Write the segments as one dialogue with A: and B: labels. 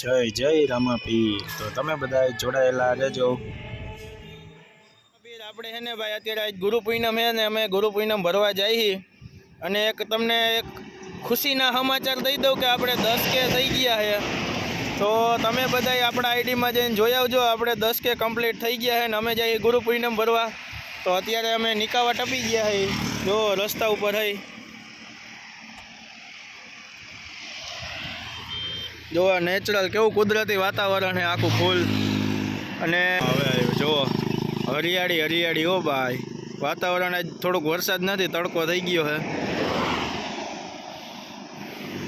A: જય જય રામાપીર. તો તમે બધા જોડાયેલા રહેજો.
B: આપણે છે ને ભાઈ, અત્યારે આજ ગુરુ પૂનમ છે ને અમે ગુરુ પૂનમ ભરવા જઈએ. અને એક તમને એક ખુશીના સમાચાર દઈ દઉં કે આપણે દસ કે થઈ ગયા છે તો તમે બધા આપણા આઈડીમાં જઈને જોઈ આવજો, આપણે દસ કે કમ્પ્લીટ થઈ ગયા છે ને અમે જઈએ ગુરુ પૂનમ ભરવા. તો અત્યારે અમે નિકાવા ટપી ગયા છે જો રસ્તા ઉપર હઈ જો નેચરલ કેવું કુદરતી વાતાવરણ છે આખું ફૂલ અને હવે જુઓ. હરિયાળી હરિયાળી હો ભાઈ. વાતાવરણ આજ થોડુંક વરસાદ નથી, તડકો થઈ ગયો છે.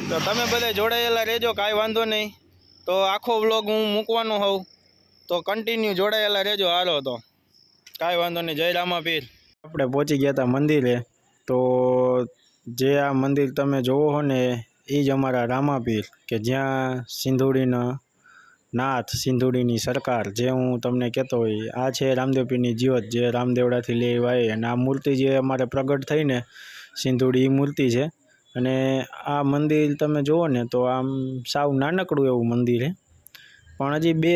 B: તો તમે બધા જોડાયેલા રહેજો, કાંઈ વાંધો નહીં. તો આખો વ્લોગ હું મૂકવાનો હોઉં. તો કન્ટિન્યુ જોડાયેલા રહેજો, હાલો તો. કાંઈ વાંધો નહીં, જય રામાપીર.
A: આપણે પહોંચી ગયા હતા મંદિરે. તો જે આ મંદિર તમે જોવો હો ને એ જ અમારા રામાપીર કે જ્યાં સિંધુડીના નાથ સિંધુડીની સરકાર જે હું તમને કહેતો હોય, આ છે રામદેવપીરની જ્યોત જે રામદેવડાથી લેવાય અને આ મૂર્તિ જે અમારે પ્રગટ થઈને સિંધુડી મૂર્તિ છે. અને આ મંદિર તમે જુઓ ને તો આમ સાવ નાનકડું એવું મંદિર છે પણ હજી બે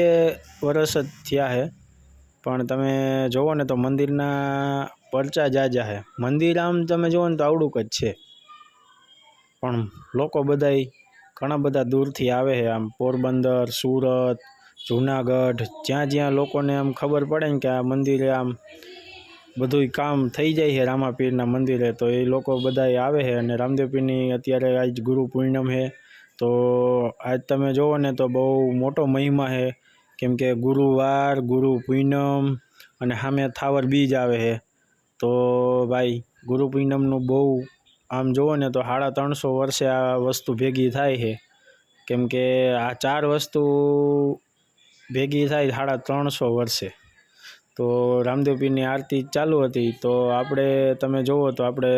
A: વર્ષ જ થયા છે પણ તમે જુઓ ને તો મંદિરના પરચા જાજા છે મંદિર આમ તમે જુઓ ને તો આવડુંક જ છે. પણ લોકો બધાય ઘણા બધા દૂરથી આવે છે. આમ પોરબંદર, સુરત, જુનાગઢ, જ્યાં જ્યાં લોકોને આમ ખબર પડે ને કે આ મંદિરે આમ બધુંય કામ થઈ જાય છે રામાપીરના મંદિરે, તો એ લોકો બધાય આવે છે અને રામદેવપીરની અત્યારે આજ ગુરુ પૂર્ણિમ છે. તો આજ તમે જુઓ ને તો બહુ મોટો મહિમા છે. કેમ કે ગુરુવાર, ગુરુ પૂનમ અને સામે થાવર બીજ આવે છે. તો ભાઈ, ગુરુ પૂનમનું બહુ આમ જુઓ ને તો સાડા ત્રણસો વર્ષે આ વસ્તુ ભેગી થાય છે. કેમ કે આ ચાર વસ્તુ ભેગી થાય સાડા ત્રણસો વર્ષે. તો રામદેવ પીરની આરતી ચાલુ હતી. તો આપણે, તમે જુઓ તો આપણે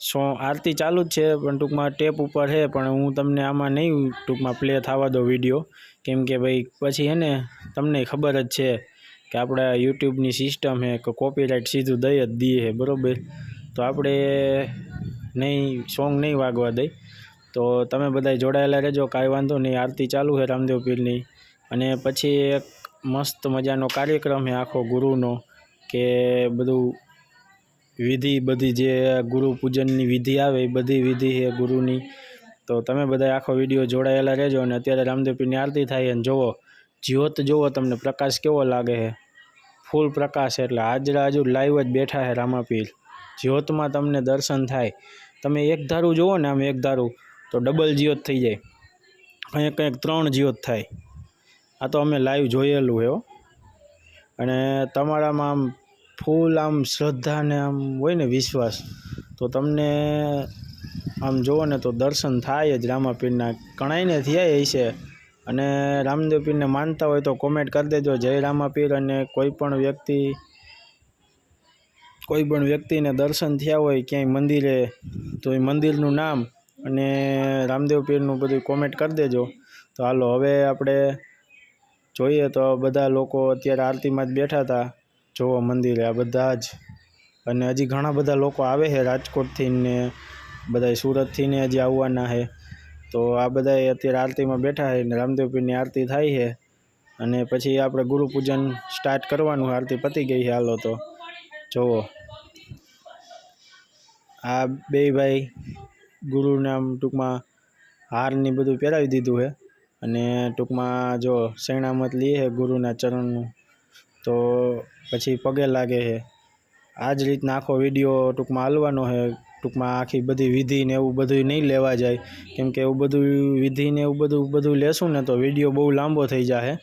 A: સો, આરતી ચાલુ જ છે, પણ ટૂંકમાં ટેપ ઉપર છે, પણ હું તમને આમાં નહીં ટૂંકમાં પ્લે થવા દો વીડિયો કેમ કે ભાઈ, પછી હે ને તમને ખબર જ છે કે આપણે યુટ્યુબની સિસ્ટમ છે કે કોપીરાઇટ સીધું દઈ જ દઈએ છે બરાબર? તો આપણે નહીં, સોંગ નહીં વાગવા દઈ તો તમે બધા જોડાયેલા રહેજો, કાંઈ વાંધો નહીં. આરતી ચાલુ છે રામદેવ પીરની. અને પછી એક મસ્ત મજાનો કાર્યક્રમ છે આખો ગુરુનો, કે બધું વિધિ બધી જે ગુરુ પૂજનની વિધિ આવે એ બધી વિધિ છે ગુરુની. તો તમે બધા આખો વીડિયો જોડાયેલા રહેજો અને અત્યારે રામદેવ પીરની આરતી થાય અને જુઓ, જ્યોત જુઓ તમને પ્રકાશ કેવો લાગે છે. ફૂલ પ્રકાશ એટલે હાજરા હજુ લાઈવ જ બેઠા છે રામાપીર. જ્યોતમાં તમને દર્શન થાય. તમે એક ધારું જુઓ ને આમ એક ધારું, તો ડબલ જ્યોત થઈ જાય. કંઈક કંઈક ત્રણ જ્યોત થાય. આ તો અમે લાઈવ જોયેલું એવો અને તમારામાં આમ ફૂલ આમ શ્રદ્ધાને આમ હોય ને વિશ્વાસ, તો તમને આમ જુઓ ને તો દર્શન થાય જ. રામાપીરના ઘણાયને થયા હશે. અને રામદેવ પીરને માનતા હોય તો કોમેન્ટ કરી દેજો. જય રામાપીર અને કોઈ પણ વ્યક્તિ કોઈ પણ વ્યક્તિને દર્શન થયા હોય ક્યાંય મંદિરે, તો એ મંદિરનું નામ અને રામદેવ પીરનું બધું કોમેન્ટ કરી દેજો. તો હાલો, હવે આપણે જોઈએ તો બધા લોકો અત્યારે આરતીમાં જ બેઠા હતા. જોવો મંદિરે આ બધા જ. અને હજી ઘણા બધા લોકો આવે છે રાજકોટથી ને બધા સુરતથી ને હજી આવવાના છે. તો આ બધા અત્યારે આરતીમાં બેઠા છે ને રામદેવ પીરની આરતી થાય છે. અને પછી આપણે ગુરુ પૂજન સ્ટાર્ટ કરવાનું, આરતી પતી ગઈ છે હાલો તો. જુઓ. આ બે ભાઈ ગુરુને ટૂંકમાં હારની બધું પહેરાવી દીધું છે. અને ટૂંકમાં જો શરણામત લઈએ છે ગુરુના ચરણનું, તો પછી પગે લાગે છે. આ જ રીતના આખો વીડિયો ટૂંકમાં હાલવાનો છે. ટૂંકમાં આખી બધી વિધિ ને એવું બધું નહીં લેવા જાય. કેમ કે એવું બધું વિધિ ને એવું બધું બધું લેશું ને તો વીડિયો બહુ લાંબો થઈ જશે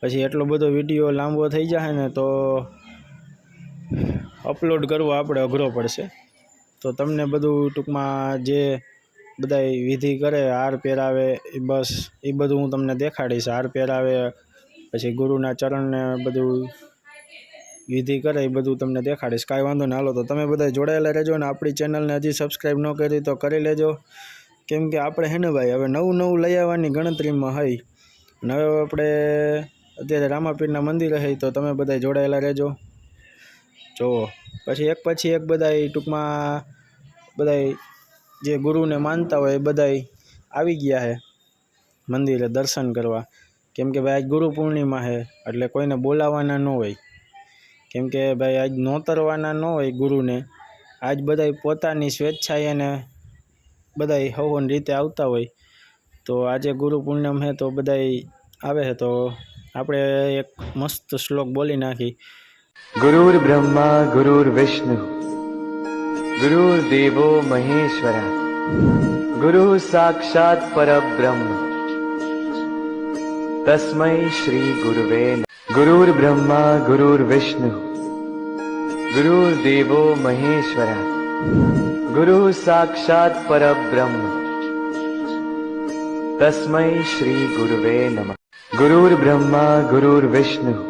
A: પછી એટલો બધો વીડિયો લાંબો થઈ જશે ને તો અપલોડ કરવો આપણે અઘરો પડશે. તો તમને બધું ટૂંકમાં જે બધા વિધિ કરે, હાર પહેરાવે, એ બસ, એ બધું હું તમને દેખાડીશ. હાર પહેરાવે, પછી ગુરુના ચરણને બધું વિધિ કરે, એ બધું તમને દેખાડીશ. કાંઈ વાંધો ના હાલો. તો તમે બધા જોડાયેલા રહેજો ને આપણી ચેનલને હજી સબસ્ક્રાઈબ ન કરી તો કરી લેજો. કેમ કે આપણે હે ને ભાઈ, હવે નવું નવું લઈ આવવાની ગણતરીમાં હોય અને હવે આપણે અત્યારે રામાપીરના મંદિરે હોય તો તમે બધા જોડાયેલા રહેજો. જુઓ. પછી એક પછી એક બધાય ટૂંકમાં બધાય જે ગુરુને માનતા હોય એ બધાય આવી ગયા છે મંદિરે દર્શન કરવા. કેમ કે ભાઈ આજ ગુરુ પૂર્ણિમા છે એટલે કોઈને બોલાવવાના ન હોય. કેમ કે ભાઈ આજ નોતરવાના ન હોય ગુરુને. આજ બધાય પોતાની સ્વેચ્છાએ એને બધાય હવન રીતે આવતા હોય. તો આજે ગુરુ પૂર્ણિમ છે તો બધાય આવે છે તો આપણે એક મસ્ત શ્લોક બોલી નાખી.
C: गुरुर्ब्रह्मा गुरुर्विष्णु गुरुर्देवो महेश्वरः गुरुः साक्षात् परब्रह्म। तस्मै श्रीगुरुवे गुरुर्ब्रह्मा गुरुर्विष्णु गुरुर्देवो महेश्वरः गुरुः साक्षात् परब्रह्म। तस्मै श्रीगुरुवे नमः। गुरुर्ब्रह्मा गुरुर्विष्णु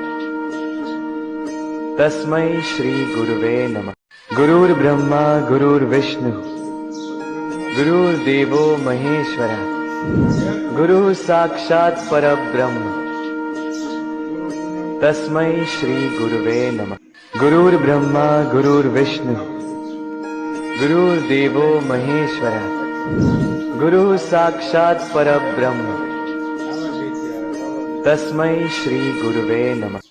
C: તસ્મૈ શ્રી ગુરુવે નમઃ ગુરુર બ્રહ્મા ગુરુર વિષ્ણુ ગુરુર દેવો મહેશ્વર ગુરુ સાક્ષાત પરબ્રહ્મ તસ્મૈ શ્રી ગુરુવે નમઃ ગુરુર બ્રહ્મા ગુરુર વિષ્ણુ ગુરુર દેવો મહેશ્વર ગુરુ સાક્ષાત પરબ્રહ્મ તસ્મૈ શ્રી ગુરુવે નમઃ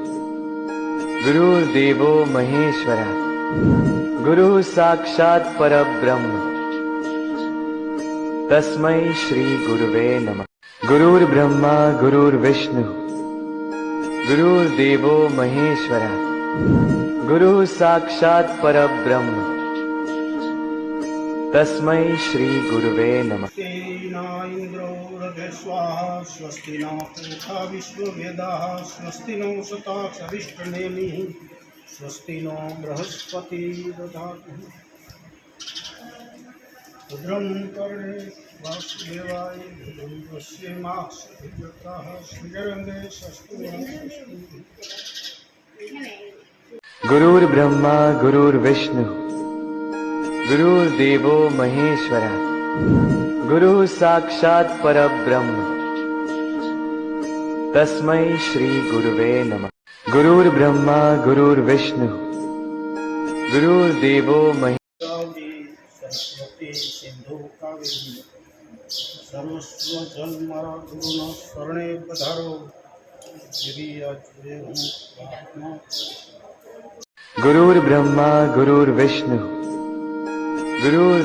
C: गुरुर्देवो महेश्वरः। गुरुः साक्षात् परब्रह्म। तस्मै श्रीगुरुवे नमः। गुरुर्ब्रह्मा गुरुर्विष्णु। गुरुर्देवो महेश्वरः। गुरुः साक्षात् परब्रह्म। तस्मै श्रीगुरुवे नमः
D: ભગવતે સ્વાહા સ્વસ્તિ ના પૂથા વિશ્વવેદા
C: સ્વસ્તિ નો સતાક્ષવિષ્ટનેમિ સ્વસ્તિ નો બૃહસ્પતિ દધાતુ ભદ્રમ કર્ણે વાસુદેવાય ભદ્રમ પશ્ચિમા શ્રીરંગે સસ્તુ
D: ગુરુર્બ્રહ્મા ગુરુર્વિષ્ણુ ગુરુર્દેવો મહેશ્વરા ગુરુ સાક્ષાત પરબ્રહ્મ તસ્મૈ શ્રી ગુરુવે નમ ગુરુર બ્રહ્મા ગુરુર
C: વિષ્ણુ ગુરુર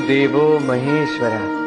C: દેવો મહેશ્વરા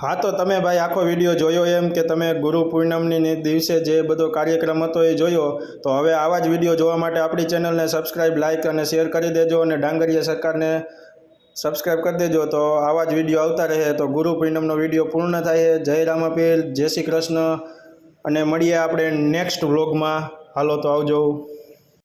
A: હા, તો તમે ભાઈ આખો વીડિયો જોયો એમ કે તમે ગુરુ પૂર્ણમની દિવસે જે બધો કાર્યક્રમ હતો એ જોયો, તો હવે આવા જ વીડિયો જોવા માટે આપણી ચેનલને સબસ્ક્રાઈબ લાઇક અને શેર કરી દેજો અને ડાંગરીયા સરકારને સબસ્ક્રાઈબ કરી દેજો. તો આવા જ વીડિયો આવતા રહે તો ગુરુ પૂર્ણમનો વીડિયો પૂર્ણ થાય. જય રામાપીર, જય શ્રી કૃષ્ણ. અને મળીએ આપણે નેક્સ્ટ વ્લોગમાં હાલો, તો આવજો.